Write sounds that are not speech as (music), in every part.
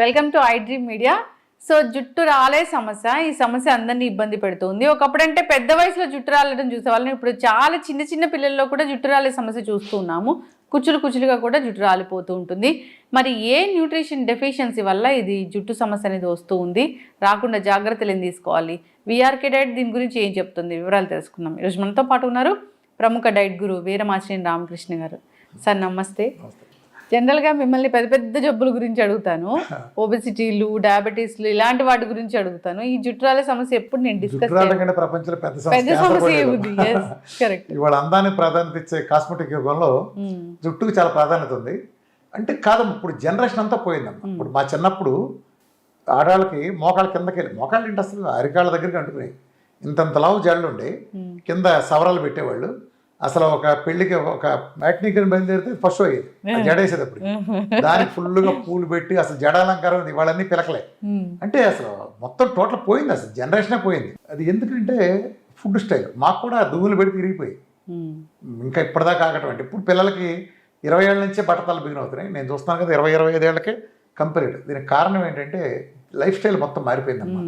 Welcome to I dream media so జుట్టు రాలే సమస్య. ఈ సమస్య అందరినీ ఇబ్బంది పెడుతుంది. ఒకప్పుడంటే పెద్ద వయసులో జుట్టు రాలడం చూసేవాళ్ళం. ఇప్పుడు చాలా చిన్న చిన్న పిల్లల్లో కూడా జుట్టు రాలే సమస్య చూస్తూ ఉన్నాము. కుచ్చులు కుచ్చులుగా కూడా జుట్టు రాలిపోతూ ఉంటుంది. మరి ఏ న్యూట్రిషన్ డెఫిషియన్సీ వల్ల ఇది జుట్టు సమస్య అనేది వస్తూ ఉంది? రాకుండా జాగ్రత్తలు ఏం తీసుకోవాలి? విఆర్కే డైట్ దీని గురించి ఏం చెప్తుంది? వివరాలు తెలుసుకుందాం. ఈరోజు మనతో పాటు ఉన్నారు ప్రముఖ డైట్ గురు వీరమాచిని రామకృష్ణ గారు. సార్ నమస్తే. జనరల్గా మిమ్మల్ని పెద్ద పెద్ద జబ్బుల గురించి అడుగుతాను. ఒబెసిటీలు డయాబెటీస్లు ఇలాంటి వాటి గురించి అడుగుతాను. ఈ జుట్రాల సమస్య ఎప్పుడు నేను డిస్కస్ ప్రపంచంలో పెద్ద సమస్య. కరెక్ట్ ఇవాళ అందాన్ని ప్రాధాన్యత ఇచ్చే కాస్మెటిక్ యుగంలో జుట్టుకు చాలా ప్రాధాన్యత ఉంది. అంటే కాదమ్మ ఇప్పుడు జనరేషన్ అంతా పోయిందమ్మ. ఇప్పుడు మా చిన్నప్పుడు ఆడవాళ్ళకి మోకాళ్ళ కిందకి వెళ్ళి మోకాళ్ళు ఏంటి అసలు అరికాళ్ళ దగ్గరికి అంటుకున్నాయి ఇంతంత లావు జళ్ళు ఉండి కింద సవరాలు పెట్టేవాళ్ళు. అసలు ఒక పెళ్ళికి ఒక మ్యాట్నీకి బయలుదేరితే ఫస్ట్ అయ్యేది. ఆ జడేసేటప్పుడు (laughs) దానికి ఫుల్గా పూలు పెట్టి అసలు జడాలంకారం ఇవాళన్నీ పిలకలే. అంటే అసలు మొత్తం టోటల్ పోయింది అసలు జనరేషనే పోయింది. అది ఎందుకంటే ఫుడ్ స్టైల్. మాకు కూడా దువ్వులు పెట్టి తిరిగిపోయి ఇంకా ఇప్పటిదాకా ఆగటం అంటే ఇప్పుడు పిల్లలకి ఇరవై ఏళ్ళ నుంచే బట్టతలు బిగిన అవుతున్నాయి. నేను చూస్తున్నాను కదా ఇరవై ఇరవై ఐదేళ్ళకే కంప్లీట్ దీనికి కారణం ఏంటంటే లైఫ్ స్టైల్ మొత్తం మారిపోయిందమ్మా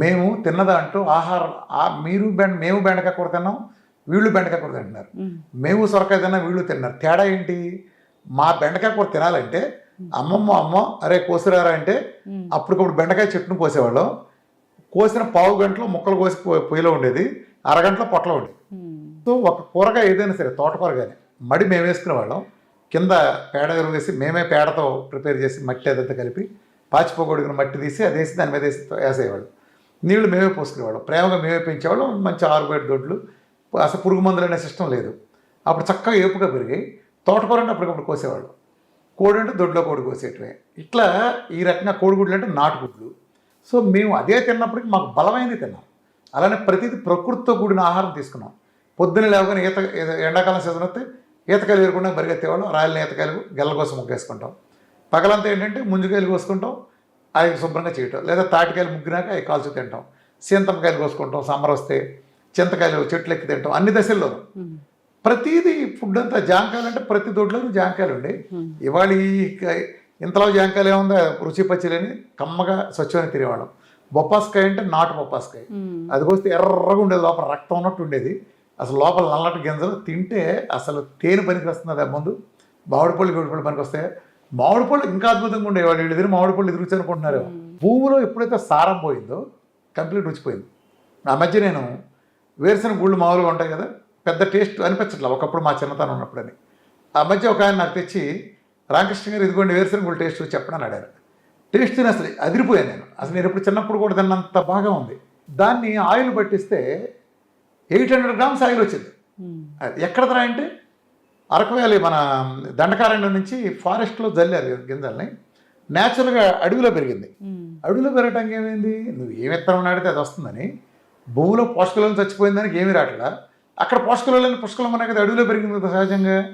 మేము తిన్నదాంట్లో ఆహారం ఆ మీరు బెండ మేము బెండకాయ కూర తిన్నాం. వీళ్ళు బెండకాయ కూర తింటున్నారు. మేము సొరకాయ తిన్నా వీళ్ళు తిన్నారు తేడా ఏంటి? మా బెండకాయ కూర తినాలంటే అమ్మమ్మ అమ్మ అరే కోసిరారా అంటే అప్పటికప్పుడు బెండకాయ చెట్టును కోసేవాళ్ళం. కోసిన పావు గంటలో ముక్కలు కోసి పొయ్యిలో ఉండేది. అరగంటలో పొట్టలో ఉండేది. సో ఒక కూరగాయ ఏదైనా సరే తోటకూర కానీ మడి మేము వేసుకునే వాళ్ళం. కింద పేడ వేసి మేమే పేడతో ప్రిపేర్ చేసి మట్టి అదంతా కలిపి పాచిపోగొడిగిన మట్టి తీసి అది వేసి దాని మీద వేసి వేసేవాళ్ళు. నీళ్ళు మేమే పోసుకునేవాళ్ళం. ప్రేమగా మేమే పెంచేవాళ్ళం. మంచి ఆరుబయట దొడ్లు అసలు పురుగు మందులు అనే సిస్టమ్ లేదు. అప్పుడు చక్కగా ఏపుగా పెరిగాయి తోటకూర అంటే అప్పటికప్పుడు కోసేవాళ్ళు. కోడి అంటే దొడ్లో కోడి కోసేటివే ఇట్లా ఈ రకంగా కోడిగుడ్లు అంటే నాటుగుడ్లు. సో మేము అదే తిన్నప్పటికి మాకు బలమైనది తిన్నాం. అలానే ప్రతిదీ ప్రకృతితో కూడిన ఆహారం తీసుకున్నాం. పొద్దున్న లేవగానే ఈత ఎండాకాలం సీజన్ వస్తే ఈతకాయలు ఏరుకుండా పరిగెత్తేవాళ్ళం. రాయలని ఈతకాయలు గెల్ల కోసం ముగ్గేసుకుంటాం. పగలంతా ఏంటంటే ముంజుకాయలు కోసుకుంటాం. అవి శుభ్రంగా చేయటం. లేదా తాటికాయలు ముగ్గినాక అవి కాల్చి తింటాం. సీంతంకాయలు కోసుకుంటాం. సమ్మర్ వస్తే చింతకాయలు చెట్లు ఎక్కి తింటాం. అన్ని దశల్లోనూ ప్రతిదీ ఫుడ్ అంతా జాంకాయలు అంటే ప్రతి దొడ్లోనూ జాంకాయలు ఉండే. ఇవాళ ఈ ఇంతలో జాంకాయలు ఏముందో? రుచి పచ్చిలేని కమ్మగా స్వచ్ఛమైన తినేవాళ్ళం. బొప్పాస్కాయ అంటే నాటు బొప్పాస్కాయ. అది కోస్తే ఎర్రగా ఉండేది లోపల రక్తం ఉన్నట్టు ఉండేది. అసలు లోపల నల్లటి గింజలు తింటే అసలు తేనె పనికి వస్తుంది ఆ ముందు. మామిడి పళ్ళు గోడి పళ్ళు పనికి వస్తాయి మామిడి పళ్ళు ఇంకా అద్భుతంగా ఉండేవాళ్ళు వీళ్ళు ఎదురు మామిడి పళ్ళు ఎదురు అనుకుంటున్నారు భూమిలో ఎప్పుడైతే సారం పోయిందో కంప్లీట్ రుచిపోయింది. ఆ మధ్య నేను వేరుశనగ గుళ్ళు మామూలుగా ఉంటాయి కదా పెద్ద టేస్ట్ అనిపించట్లా. ఒకప్పుడు మా చిన్నతనం ఉన్నప్పుడని. ఆ మధ్య ఒక ఆయన నాకు తెచ్చి రామకృష్ణ గారు ఇదిగోండి వేరుశనగ గుళ్ళు టేస్ట్ చెప్పడని అడిగారు. టేస్ట్ తిని అసలు అదిరిపోయాను నేను. అసలు నేను ఎప్పుడు చిన్నప్పుడు కూడా తిన్నంత బాగా ఉంది. దాన్ని ఆయిల్ పట్టిస్తే ఎయిట్ హండ్రెడ్ గ్రామ్స్ ఆయిల్ వచ్చింది. అది ఎక్కడ అంటే అరకు వ్యాలీ మన దండకారణ్యం నుంచి ఫారెస్ట్లో జల్లారు గింజల్ని. న్యాచురల్గా అడవిలో పెరిగింది. అడవిలో పెరగటానికి ఏమైంది? నువ్వు ఏ విత్తనం నాడితే అది వస్తుందని భూమిలో పోషకలను చచ్చిపోయిన దానికి ఏమీ రాట్లా అక్కడ పోషకలని పుష్కలం ఉన్నాయి కదా అడవిలో పెరిగింది సహజంగా.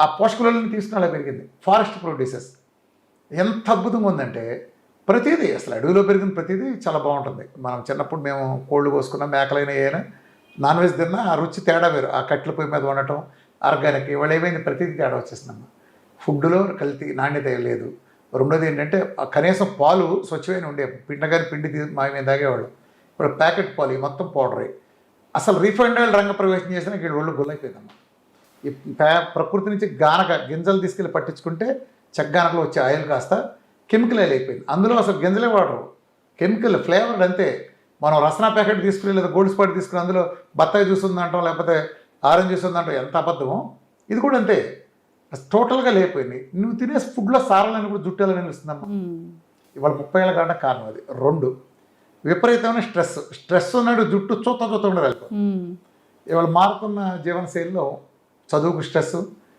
ఆ పోషకలని తీసుకుని అలా పెరిగింది. ఫారెస్ట్ ప్రొడ్యూసెస్ ఎంత అద్భుతంగా ఉందంటే ప్రతిదీ అసలు అడవిలో పెరిగిన ప్రతిదీ చాలా బాగుంటుంది. మనం చిన్నప్పుడు మేము కోళ్ళు కోసుకున్నా మేకలైన ఏమైనా నాన్ వెజ్ తిన్నా ఆ రుచి తేడా వేరు. ఆ కట్టెల పొయ్యి మీద ఉండటం ఆర్గానిక్ ఇవాళ ఏమైంది? ప్రతిదీ తేడా వచ్చేసిందమ్మా. ఫుడ్లో కల్తీ నాణ్యత లేదు. రెండోది ఏంటంటే కనీసం పాలు స్వచ్ఛమైన ఉండే పిండగాని పిండి మా మేము తాగేవాళ్ళు. ఇప్పుడు ప్యాకెట్ పాలు మొత్తం పౌడర్. అసలు రీఫైండ్ ఆయిల్ రంగ ప్రవేశం చేసినా ఇక్కడ ఒళ్ళు గుల్లైపోయిందమ్మా. ఈ ప్యా- ప్రకృతి నుంచి గానక గింజలు తీసుకెళ్ళి పట్టించుకుంటే చెగ్గానకలో వచ్చే ఆయిల్ కాస్త కెమికల్ ఆయిల్ అయిపోయింది. అందులో అసలు గింజలే వాడరు. కెమికల్ ఫ్లేవర్డ్ అంతే. మనం రసనా ప్యాకెట్ తీసుకుని లేదా గోల్డ్ స్పాట్ తీసుకుని అందులో బత్తాయి జ్యూస్ ఉందంటాం లేకపోతే ఆరెంజ్ జ్యూస్ ఉందంటాం ఎంత అబద్ధమో. ఇది కూడా అంతే. టోటల్గా లేకపోయింది. నువ్వు తినే ఫుడ్లో సారాలని కూడా జుట్టాలని నిలుస్తుందమ్మా ఇవాళ ముప్పై ఏళ్ళ కావడం కారణం అది. రెండు. విపరీతమైన స్ట్రెస్. స్ట్రెస్ ఉన్నాడు జుట్టు చూత చూత ఉండదు ఇవాళ మారుతున్న జీవనశైలిలో చదువుకు స్ట్రెస్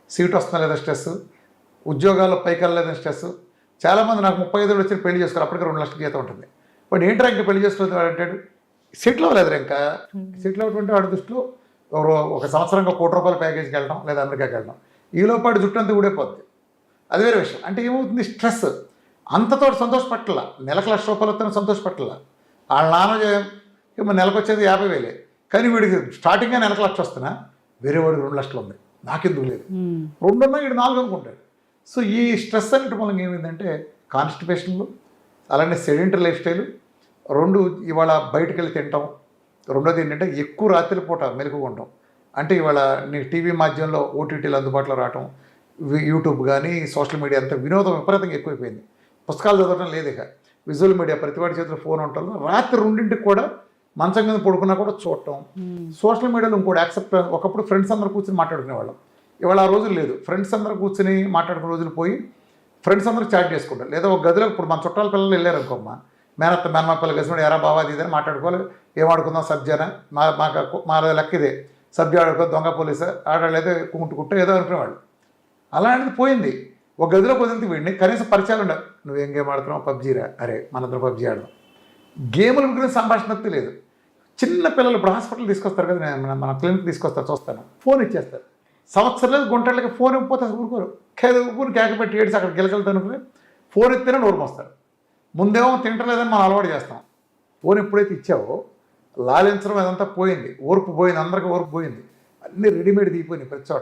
సీట్ వస్తున్నా లేదా స్ట్రెస్ ఉద్యోగాల్లో పైకి వెళ్ళలేదని స్ట్రెస్ చాలామంది నాకు ముప్పై ఐదు వచ్చి పెళ్ళి చేసుకోవాలి అప్పటికి రెండు లక్షల జీతం ఉంటుంది. వాడు ఏంటి ఇంకా పెళ్ళి చేసుకోవాలి వాడు అంటాడు సెటిల్ అవ్వలేదు ఇంకా? సెటిల్ అవ్వటువంటి వాడి దృష్టిలో ఒక- సంవత్సరంగా కోటి రూపాయల ప్యాకేజీకి వెళ్ళడం లేదా అమెరికాకి వెళ్ళడం. ఈలో పాటు జుట్టు అంతా ఊడైపోద్ది. అది వేరే విషయం. అంటే ఏమవుతుంది? స్ట్రెస్. అంతతో సంతోషపట్ల నెలకు లక్ష రూపాయలు వస్తున్న సంతోషపట్ల వాళ్ళ నాన్న చే- ఏమో నెలకు వచ్చేది యాభై వేలే. కానీ వీడికి స్టార్టింగ్గా నెలకు లక్ష వస్తున్నా వేరే వాడికి రెండు లక్షలు ఉంది నాకెందుకు లేదు. రెండున్నా వీడు నాలుగు అనుకుంటాడు. సో ఈ స్ట్రెస్ అనేటి మూలంగా ఏమైందంటే కాన్స్టిపేషన్లు అలానే సెడెంటరీ లైఫ్ స్టైల్ రెండు ఇవాళ బయటకు వెళ్ళి తింటాం. రెండోది ఏంటంటే ఎక్కువ రాత్రి పూట మెలుగుగా ఉండటం అంటే ఇవాళ నీ టీవీ మాధ్యమంలో ఓటీటీలు అందుబాటులో రావటం యూట్యూబ్ కానీ సోషల్ మీడియా అంతా వినోదం విపరీతంగా ఎక్కువైపోయింది. పుస్తకాలు చదవడం లేదు ఇక విజువల్ మీడియా ప్రతివాడి చేతిలో ఫోన్ ఉండటం రాత్రి రెండింటికి కూడా మంచం మీద పడుకున్నా కూడా చూడటం. సోషల్ మీడియాలో ఇంకోటి యాక్సెప్ట్ ఒకప్పుడు ఫ్రెండ్స్ అందరూ కూర్చొని మాట్లాడుకునేవాళ్ళం ఇవాళ ఆ రోజులు లేదు. ఫ్రెండ్స్ అందరూ కూర్చొని మాట్లాడుకునే రోజులు పోయి ఫ్రెండ్స్ అందరూ చాట్ చేసుకుంటారు. లేదా ఒక గదిలో ఇప్పుడు మన చుట్టాల పిల్లలు వెళ్ళారు అనుకోమ్మా. మేనత్త మేనమా పిల్లలు కలిసి ఎరా బావా అది ఇది అని మాట్లాడుకోవాలి. ఏం ఆడుకుందాం సబ్జానా? మా మాకు మా లెక్క ఇదే. సబ్జా ఆడుకో దొంగ పోలీసు ఆడలేదు కుంటుకుంటూ ఏదో అనుకునేవాళ్ళు. అలాంటిది పోయింది. ఒక గదిలో కుదిరితే వీడిని కనీసం పరిచయాలు ఉండవు నువ్వేం గేమ్ ఆడుతున్నావు? పబ్జీరా అరే మనందరం పబ్జీ ఆడదాం. గేముల గురించి సంభాషణ లేదు. చిన్న పిల్లలు ఇప్పుడు హాస్పిటల్ తీసుకొస్తారు కదా నేను మన- క్లినిక్ తీసుకొస్తారు చూస్తాను. ఫోన్ ఇచ్చేస్తారు. సంవత్సరాలు గుంటలకి ఫోన్ ఇవ్వకపోతే ఊరుకోరు. కేద ఊరు కేక పెట్టి ఏడిసి అక్కడ గిలకెళ్తాను ఫోన్ ఇస్తేనే నోరు మోస్తారు. ముందేమో తింటలేదని మనం అలవాటు చేస్తాం. ఫోన్ ఎప్పుడైతే ఇచ్చావో లాలించడం అదంతా పోయింది. ఓర్పు పోయింది. అందరికీ ఓర్పు పోయింది. అన్నీ రెడీమేడ్ దిగిపోయినాయి ప్రతి చోట.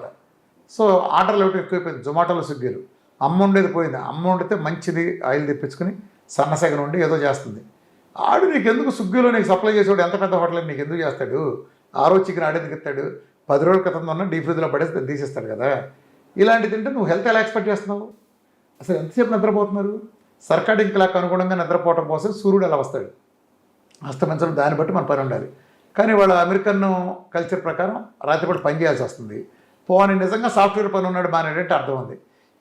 సో ఆర్డర్లు ఒకటి ఎక్కువైపోయింది. జొమాటోలో స్విగ్గీలు. అమ్మ ఉండేది పోయింది. అమ్మ వండితే మంచిది ఆయిల్ తెప్పించుకుని సన్నసగం ఉండి ఏదో చేస్తుంది. ఆడు నీకు ఎందుకు స్విగ్గీలో నీకు సప్లై చేసేవాడు? ఎంత పెద్ద హోటల్ నీకు ఎందుకు చేస్తాడు? ఆ రోజు చికెన్ ఆడేందుకు ఇస్తాడు? పది రోజుల క్రితం ఉన్న డీప్ ఫ్రిడ్జ్లో పడేసి తీసేస్తాడు కదా. ఇలాంటిది తింటే నువ్వు హెల్త్ ఎలా ఎక్స్పెక్ట్ చేస్తున్నావు? అసలు ఎంతసేపు నిద్రపోతున్నారు? సర్కాడింగ్ క్లాక్ అనుగుణంగా నిద్రపోవటం కోసం సూర్యుడు ఎలా వస్తాడు? అస్తమించడం దాన్ని బట్టి మన పని ఉండాలి. కానీ వాళ్ళ అమెరికన్ కల్చర్ ప్రకారం రాత్రిపూట పని చేయాల్సి వస్తుంది. పోనీ నిజంగా సాఫ్ట్వేర్ పని ఉన్నాడు మానేటంటే అర్థం ఉంది.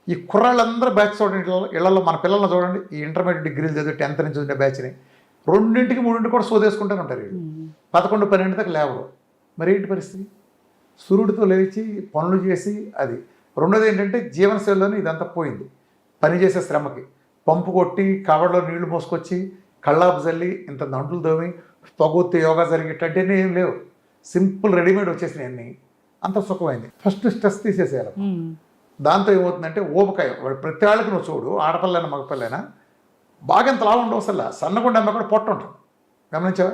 ఈ కుర్రాళ్ళందరూ బ్యాచ్ చూడండి ఇళ్ళలో మన పిల్లల్ని చూడండి. ఈ ఇంటర్మీడియట్ డిగ్రీలు చదివి టెన్త్ నుంచి ఉండే బ్యాచ్ని రెండింటికి మూడింటికి కూడా సోదేసుకుంటూనే ఉంటారు వీళ్ళు. పదకొండు పన్నెండు దాకా లేవరు. మరి ఏంటి పరిస్థితి? సూర్యుడితో లేచి పనులు చేసి అది. రెండోది ఏంటంటే జీవనశైలిలోనే ఇదంతా పోయింది. పని చేసే శ్రమకి. పంపు కొట్టి కవడలో నీళ్ళు మోసుకొచ్చి కళ్ళాపు జల్లి ఇంత దంట్లు దోమి పొగొత్తి యోగా జరిగేటంటే ఏం లేవు. సింపుల్ రెడీమేడ్ వచ్చేసినాయి అన్నీ. అంత సుఖమైంది. First stress తీసేసేయాలి. దాంతో ఏమవుతుందంటే ఊబకాయం వాడు ప్రతి వాళ్ళకి నువ్వు చూడు ఆడపిల్లైనా మగపిల్లైనా బాగా ఎంత లావు ఉండవు అసలు. సన్నగుండా అమ్మ కూడా పొట్ట ఉంటుంది. గమనించావా?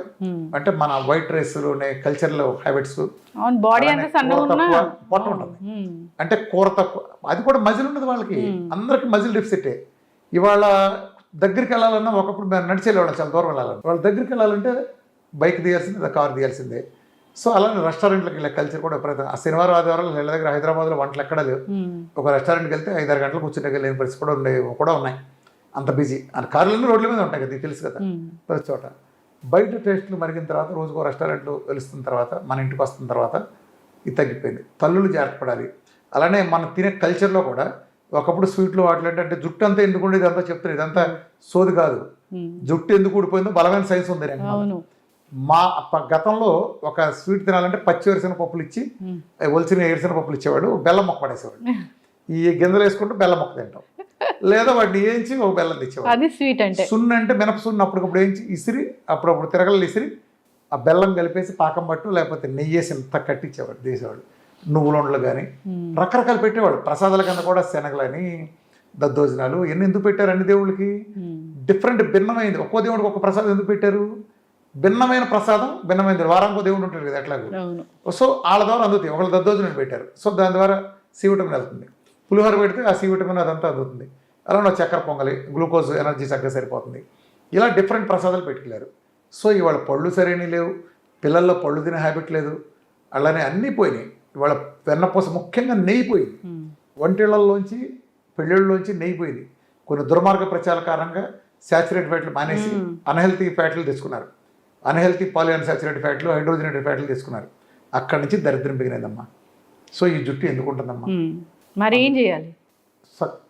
అంటే మన వైట్ రైస్లోనే కల్చర్లో హ్యాబిట్స్. పొట్ట ఉంటుంది. అంటే కూర తక్కువ అది కూడా మజిల్ ఉండదు వాళ్ళకి. అందరికి మజిల్ డెఫిసిటే. ఇవాళ దగ్గరికి వెళ్ళాలన్నా ఒకప్పుడు మేము నడిచి వెళ్ళేవాళ్ళం చాలా దూరం వెళ్ళాలని వాళ్ళ దగ్గరికి వెళ్ళాలంటే బైక్ తీయాల్సిందే కార్ తీయాల్సిందే. సో అలానే రెస్టారెంట్లకు వెళ్ళే కల్చర్ కూడా విపరీతం. ఆ శనివారం ఆదివారం వీళ్ళ దగ్గర హైదరాబాద్లో వంటలు ఎక్కడ లేవు. ఉమ్. ఒక రెస్టారెంట్కి వెళ్తే ఐదారు గంటలు కూర్చునే లేని పరిస్థితి కూడా ఉండే కూడా ఉన్నాయి. అంత బిజీ అంత కార్లన్నీ రోడ్ల మీద ఉంటాయి కదా తెలుసు కదా. ఉమ్. ప్రతి చోట. బయట టేస్ట్లు మరిగిన తర్వాత రోజుకో రెస్టారెంట్లు వెలుస్తున్న తర్వాత మన ఇంటికి వస్తున్న తర్వాత ఇది తగ్గిపోయింది. తల్లులు జాగ్రత్త పడాలి అలానే మనం తినే కల్చర్లో కూడా ఒకప్పుడు స్వీట్లు వాటిలో అంటే జుట్టు అంతా ఎందుకు ఉండేది ఇదంతా చెప్తారు ఇదంతా సోది కాదు. జుట్టు ఎందుకు ఊడిపోయిందో బలమైన సైన్స్ ఉంది. మా గతంలో ఒక స్వీట్ తినాలంటే పచ్చి వేరుసిన పప్పులు ఇచ్చి ఒలిచిన ఏరుసిన పప్పులు ఇచ్చేవాడు బెల్లం మొక్క పడేసేవాడు. ఈ గింజలు వేసుకుంటూ బెల్లం మొక్క తింటాం. లేదా వాటిని వేయించి ఒక బెల్లం తెచ్చేవాడు. అది స్వీట్ అంటే. సున్ను అంటే మినప సున్ను అప్పటికప్పుడు వేయించి ఇసిరి అప్పుడప్పుడు తిరగలు ఇసిరి ఆ బెల్లం కలిపేసి పాకం పట్టు లేకపోతే నెయ్యి వేసి ఇంత కట్టించేవాడు తీసేవాడు. నువ్వులుండలు కానీ. రకరకాలు పెట్టేవాడు. ప్రసాదాల కింద కూడా శనగలని దద్దోజనాలు ఎన్ని ఎందుకు పెట్టారు అన్ని దేవుళ్ళకి. డిఫరెంట్ భిన్నమైంది. ఒక్కో దేవుడికి ఒక ప్రసాదం ఎందుకు పెట్టారు? భిన్నమైన ప్రసాదం భిన్నమైనది వారానికి దేవుడు ఉంటాడు కదా ఎట్లాగో. సో వాళ్ళ ద్వారా అందుతాయి ఒకళ్ళు దద్దోజనం పెట్టారు. సో దాని ద్వారా సి విటమిన్ వెళ్తుంది. పులిహోర పెడితే ఆ సి విటమిన్ అదంతా అందుతుంది అలానే చక్కెర పొంగలి గ్లూకోజ్ ఎనర్జీ చక్కగా సరిపోతుంది. ఇలా డిఫరెంట్ ప్రసాదాలు పెట్టుకెళ్ళారు. సో ఇవాళ పళ్ళు సరైనవి లేవు. పిల్లల్లో పళ్ళు తినే హ్యాబిట్ లేదు. అలానే అన్నీ పోయినాయి. ఇవాళ వెన్నపూస ముఖ్యంగా నెయ్యి పోయింది. ఉమ్. వంటిళ్ళలోంచి పెళ్ళిళ్ళలోంచి నెయ్యి పోయింది. కొన్ని దుర్మార్గ ప్రచారాల కారణంగా శాచురేట్ ఫ్యాట్లు మానేసి అన్హెల్తీ ఫ్యాట్లు తెచ్చుకున్నారు. అన్హెల్తీ పాలి అన్సాచురేటెడ్ ఫ్యాట్లు హైడ్రోజనేటెడ్ ఫ్యాట్లు తీసుకున్నారు. అక్కడి నుంచి దరిద్రం పెరిగినదమ్మా. సో ఈ జుట్టు ఎందుకు ఉంటుందమ్మా. మరి ఏం చేయాలి?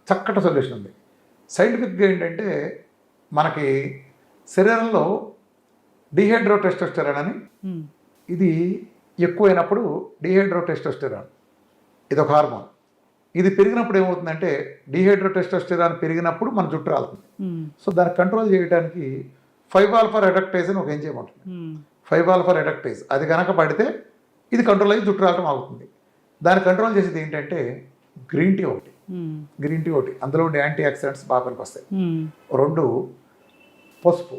చక్కటి సొల్యూషన్ ఉంది. సైంటిఫిక్గా ఏంటంటే మనకి శరీరంలో డిహైడ్రో టెస్టోస్టెరాన్ అని. ఇది ఎక్కువైనప్పుడు డిహైడ్రో టెస్టోస్టెరాన్ ఇది ఒక హార్మోన్. ఇది పెరిగినప్పుడు ఏమవుతుందంటే డిహైడ్రో టెస్టోస్టెరాన్ పెరిగినప్పుడు మన జుట్టు రాలుతుంది. సో దాన్ని కంట్రోల్ చేయడానికి ఫైవ్ ఆల్ఫా రెడక్టైజ్ అని ఒక ఎంజైమ్ ఉంటుంది. ఫైవ్ ఆల్ఫా రెడక్టైజ్ అది కనుక పడితే ఇది కంట్రోల్ అయ్యి జుట్టు రావటం ఆగుతుంది. దాన్ని కంట్రోల్ చేసేది ఏంటంటే గ్రీన్ టీ ఒకటి. గ్రీన్ టీ ఒకటి. అందులో ఉండే యాంటీ ఆక్సిడెంట్స్ బాగా పనికి వస్తాయి. రెండు పసుపు.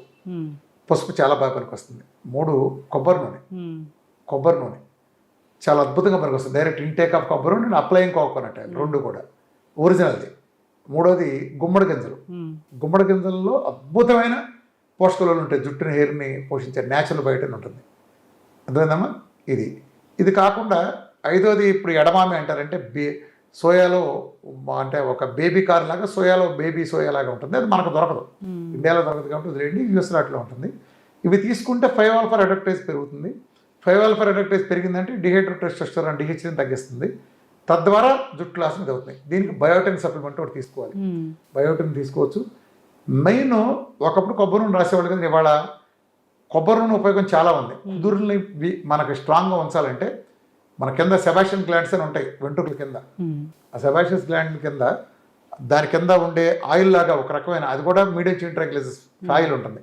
పసుపు చాలా బాగా పనికి వస్తుంది మూడు కొబ్బరి నూనె. కొబ్బరి నూనె. చాలా అద్భుతంగా పనికి వస్తుంది డైరెక్ట్ ఇంటేక్ ఆఫ్ కొబ్బరి నూనె అప్లయింగ్ కోకోనట్ రెండు కూడా. ఒరిజినల్ది. మూడోది గుమ్మడి గింజలు. గుమ్మడి గింజల్లో అద్భుతమైన పోషకాలు ఉంటాయి జుట్టుని హెయిర్ని పోషించే న్యాచురల్ బయటనే ఉంటుంది. అర్థమైందమ్మా? ఇది. ఇది కాకుండా ఐదోది ఇప్పుడు ఎడమామి అంటారంటే బే సోయాలో అంటే ఒక బేబీ కార్ లాగా సోయాలో బేబీ సోయా లాగా ఉంటుంది. అది మనకు దొరకదు. ఇండియాలో దొరకదు కాబట్టి వదిలేండి యూఎస్లో అట్లా ఉంటుంది. ఇవి తీసుకుంటే ఫైవ్ ఆల్ఫర్ అడక్టైజ్ పెరుగుతుంది. ఫైవ్ ఆల్ఫర్ అడక్టైజ్ పెరిగిందంటే డిహైడ్రో టెస్టోస్టెరాన్ డిహెచ్ని తగ్గిస్తుంది. తద్వారా జుట్టు లాస్ మీద అవుతుంది. దీనికి బయోటిన్ సప్లిమెంట్ ఒకటి తీసుకోవాలి. బయోటిన్ తీసుకోవచ్చు. మెయిన్ ఒకప్పుడు కొబ్బరి నూనె రాసేవాళ్ళు కానీ ఇవాళ కొబ్బరి నూనె ఉపయోగం చాలా ఉంది. కుదురుని మనకి స్ట్రాంగ్గా ఉంచాలంటే మన కింద సెబాషియన్ గ్లాండ్స్ అని ఉంటాయి వెంట్రుకల కింద. ఆ సెబాషియస్ గ్లాండ్ కింద దాని కింద ఉండే ఆయిల్ లాగా ఒక రకమైన అది కూడా మీడియం చైన్ ట్రైగ్లిసెస్ ఆయిల్ ఉంటుంది.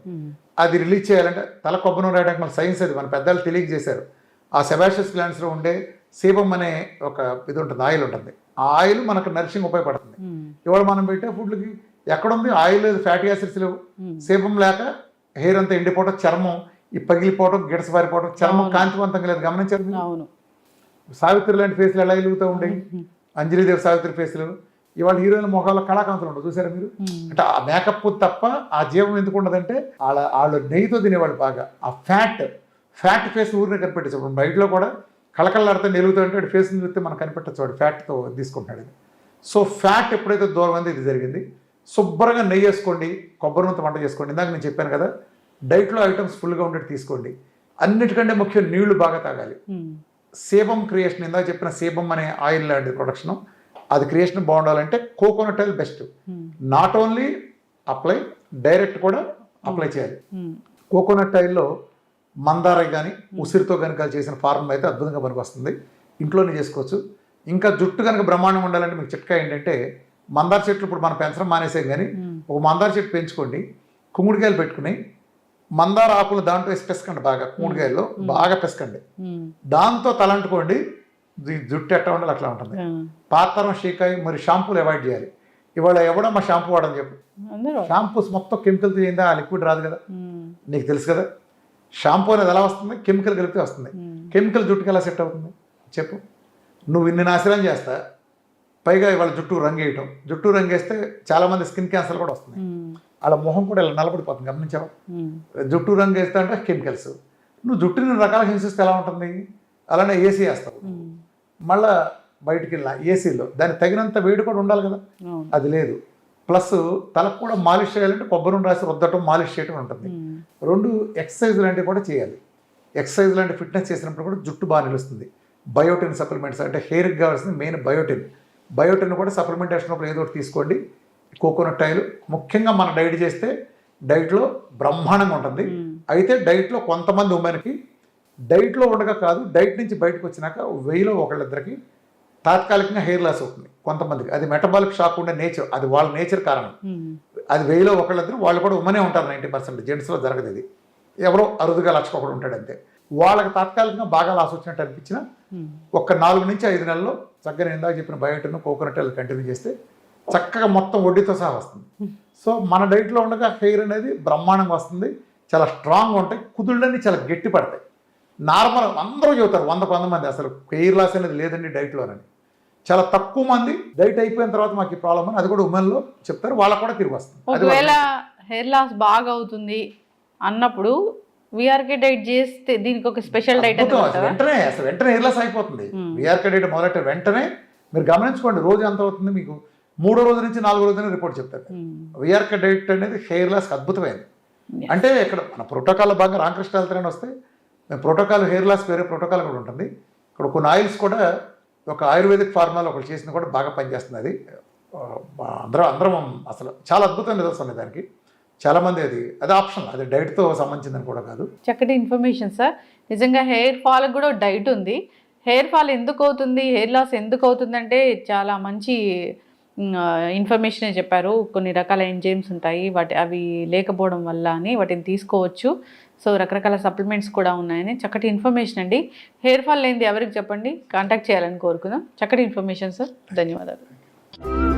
అది రిలీజ్ చేయాలంటే తల కొబ్బరి నూనె రాయడానికి మన సైన్స్ అది మన పెద్దలు తెలియజేశారు ఆ సెబాషియస్ గ్లాండ్స్లో ఉండే సీబం అనే ఒక ఇది ఉంటుంది ఆయిల్ ఉంటుంది. ఆ ఆయిల్ మనకు నరిషింగ్ ఉపయోగపడుతుంది. ఇవాళ మనం పెట్టే ఫుడ్లకి ఎక్కడుంది? ఆయిల్ లేదు ఫ్యాటీ యాసిడ్స్ లేవు. సేపం లేక హెయిర్ అంతా ఎండిపోవడం చర్మం. ఈ పగిలిపోవడం గిడస పారిపోవడం చర్మం కాంతివంతంగా లేదు. గమనించారు సావిత్రి లాంటి ఫేస్లు ఎలా వెలుగుతూ ఉండేవి అంజలిదేవి సావిత్రి ఫేస్లు ఇవాళ హీరోయిన్ మొహాల్లో కళాకాంతులు ఉండవు. చూసారా మీరు? అంటే ఆ మేకప్ తప్ప ఆ జీవం ఎందుకు ఉండదంటే వాళ్ళ వాళ్ళు నెయ్యితో తినేవాళ్ళు బాగా. ఆ ఫ్యాట్ ఫ్యాట్ ఫేస్ ఊరినే కనిపెట్టచ్చు ఇప్పుడు బయటలో కూడా కళకళలాడితే నెలుగుతూ ఉంటే వాడి ఫేస్ని చూస్తే మనం కనిపెట్టచ్చు వాడు ఫ్యాట్తో తీసుకుంటాడు సో ఫ్యాట్ ఎప్పుడైతే దూరం అయిందో ఇది జరిగింది. శుభ్రంగా నెయ్యి వేసుకోండి కొబ్బరి నూనె వంట చేసుకోండి. ఇందాక నేను చెప్పాను కదా డైట్లో ఐటమ్స్ ఫుల్గా ఉండేది తీసుకోండి. అన్నిటికంటే ముఖ్యం నీళ్ళు బాగా తాగాలి. సేబం క్రియేషన్ ఇందాక చెప్పిన సేబం అనే ఆయిల్ లాంటి ప్రొడక్షన్ అది క్రియేషన్ బాగుండాలంటే coconut oil best. Not only apply direct కూడా అప్లై చేయాలి. కోకోనట్ ఆయిల్లో మందార కానీ ఉసిరితో కనుక చేసిన ఫార్మ్ అయితే అద్భుతంగా పనికి వస్తుంది ఇంట్లోనే చేసుకోవచ్చు. ఇంకా జుట్టు కనుక బ్రహ్మాండం ఉండాలంటే మీకు చిట్కా ఏంటంటే మందార చెట్లు ఇప్పుడు మనం పెంచడం మానేసాం కానీ ఒక మందార చెట్టు పెంచుకోండి కుంగుడికాయలు పెట్టుకుని మందార ఆకులు దాంట్లో వేసి పెసకండి బాగా కుంగుడికాయల్లో బాగా పెసకండి. దాంతో తలంటుకోండి జుట్టు ఎట్లా ఉండాలి అట్లా ఉంటుంది. పాతరం షీకాయ మరి షాంపూలు అవాయిడ్ చేయాలి. ఇవాళ ఎవడమ్మా షాంపూ వాడని చెప్పు. షాంపూస్ మొత్తం కెమికల్తో చేయిందా? ఆ లిక్విడ్ రాదు కదా. నీకు తెలుసు కదా షాంపూ అనేది ఎలా వస్తుంది? కెమికల్ కలిపితే వస్తుంది. కెమికల్ జుట్టుకి ఎలా సెట్ అవుతుంది? చెప్పు. నువ్వు ఇన్ని నాశనం చేస్తా పైగా ఇవాళ జుట్టు రంగు వేయటం జుట్టు రంగు వేస్తే చాలామంది స్కిన్ క్యాన్సర్ కూడా వస్తుంది వాళ్ళ మొహం కూడా ఇలా నలబడిపోతుంది. గమనించావా? జుట్టు రంగు వేస్తే అంటే కెమికల్స్. నువ్వు జుట్టుని రకాల హింసిస్తే ఎలా ఉంటుంది? అలానే ఏసీ వేస్తావు. మళ్ళా బయటికి ఏసీలో దానికి తగినంత వేడి కూడా ఉండాలి కదా? అది లేదు. ప్లస్ తలకు కూడా మాలిష్ చేయాలంటే కొబ్బరి రాసి రుద్దటం మాలిష్ చేయటం ఉంటుంది. రెండు ఎక్సర్సైజ్ లాంటివి కూడా చేయాలి. ఎక్సర్సైజ్ లాంటి ఫిట్నెస్ చేసినప్పుడు కూడా జుట్టు బాగా నిలుస్తుంది. బయోటిన్ సప్లిమెంట్స్ అంటే హెయిర్కి కావాల్సింది మెయిన్ బయోటిన్. బయోటిన్ కూడా సప్లిమెంటేషన్ అప్పుడు ఏదో ఒకటి తీసుకోండి. కోకోనట్ ఆయిల్ ముఖ్యంగా మన డైట్ చేస్తే డైట్లో బ్రహ్మాండంగా ఉంటుంది. అయితే డైట్లో కొంతమంది ఉమెన్కి డైట్లో ఉండగా కాదు డైట్ నుంచి బయటకు వచ్చినాక వెయ్యిలో ఒకళ్ళిద్దరికి తాత్కాలికంగా హెయిర్ లాస్ అవుతుంది కొంతమందికి. అది మెటబాలిక్ షాక్ ఉండే నేచర్ అది వాళ్ళ నేచర్ కారణం. అది వెయ్యిలో ఒకళ్ళిద్దరు వాళ్ళు కూడా ఉమ్మనే ఉంటారు నైంటీ పర్సెంట్. జెంట్స్లో జరగదు ఇది ఎవరో అరుదుగా లక్ష ఒకడు ఉంటాడు అంతే. వాళ్ళకి తాత్కాలికంగా బాగా లాస్ వచ్చినట్టు అనిపించిన ఉమ్, ఒక నాలుగు నుంచి ఐదు నెలల్లో చక్కగా నేను ఇందాక చెప్పిన బయోటిన్ కోకోనట్ ఆయిల్ కంటిన్యూ చేస్తే చక్కగా మొత్తం వడ్డీతో సహా వస్తుంది. సో మన డైట్లో ఉండగా హెయిర్ అనేది బ్రహ్మాండంగా వస్తుంది. చాలా స్ట్రాంగ్ ఉంటాయి. కుదుళ్ళన్నీ చాలా గట్టి పడతాయి. నార్మల్ అందరూ చెబుతారు వంద వంద మంది అసలు హెయిర్ లాస్ అనేది లేదండి డైట్లోనని చాలా తక్కువ మంది డైట్ అయిపోయిన తర్వాత మాకు ఈ ప్రాబ్లం అని అది కూడా ఉమెన్లో చెప్తారు. వాళ్ళకు కూడా తిరిగి వస్తుంది. ఒకవేళ హెయిర్ లాస్ బాగా అవుతుంది అన్నప్పుడు విఆర్కే డైట్ చేస్తే దీనికి ఒక స్పెషల్ డైట్ అద్భుతం. వెంటనే అసలు వెంటనే లాస్ అయిపోతుంది Hmm. విఆర్కే డేట్ మొదలెట్టే వెంటనే మీరు గమనించుకోండి రోజు ఎంత అవుతుంది మీకు? మూడో రోజు నుంచి నాలుగో రోజున రిపోర్ట్ చెప్తారు. విఆర్కే డైట్ అనేది హెయిర్ లాస్ అద్భుతమైనది. Yes. అంటే ఇక్కడ మన ప్రోటోకాల్ భాగంగా రామకృష్ణ వెళ్తారని వస్తే ప్రోటోకాల్ హెయిర్ లాస్ వేరే ప్రోటోకాల్ కూడా ఉంటుంది. ఇక్కడ కొన్ని ఆయిల్స్ కూడా ఒక ఆయుర్వేదిక్ ఫార్మాలో ఒకటి చేసింది కూడా బాగా పనిచేస్తుంది. అది అందరం అందరం అసలు చాలా రిజల్ట్స్ ఉన్నాయి దానికి. చాలామంది అది అది ఆప్షన్ అది డైట్తో సంబంధించిందని కూడా కాదు. చక్కటి ఇన్ఫర్మేషన్ సార్. నిజంగా హెయిర్ ఫాల్ కూడా డైట్ ఉంది. హెయిర్ ఫాల్ ఎందుకు అవుతుంది హెయిర్ లాస్ ఎందుకు అవుతుందంటే చాలా మంచి ఇన్ఫర్మేషనే చెప్పారు. కొన్ని రకాల ఎంజైమ్స్ ఉంటాయి వాటి అవి లేకపోవడం వల్ల అని వాటిని తీసుకోవచ్చు. సో రకరకాల సప్లిమెంట్స్ కూడా ఉన్నాయని చక్కటి ఇన్ఫర్మేషన్ అండి. హెయిర్ ఫాల్ లేనిది ఎవరికి చెప్పండి? కాంటాక్ట్ చేయాలని కోరుకుందాం. చక్కటి ఇన్ఫర్మేషన్ సార్. ధన్యవాదాలు.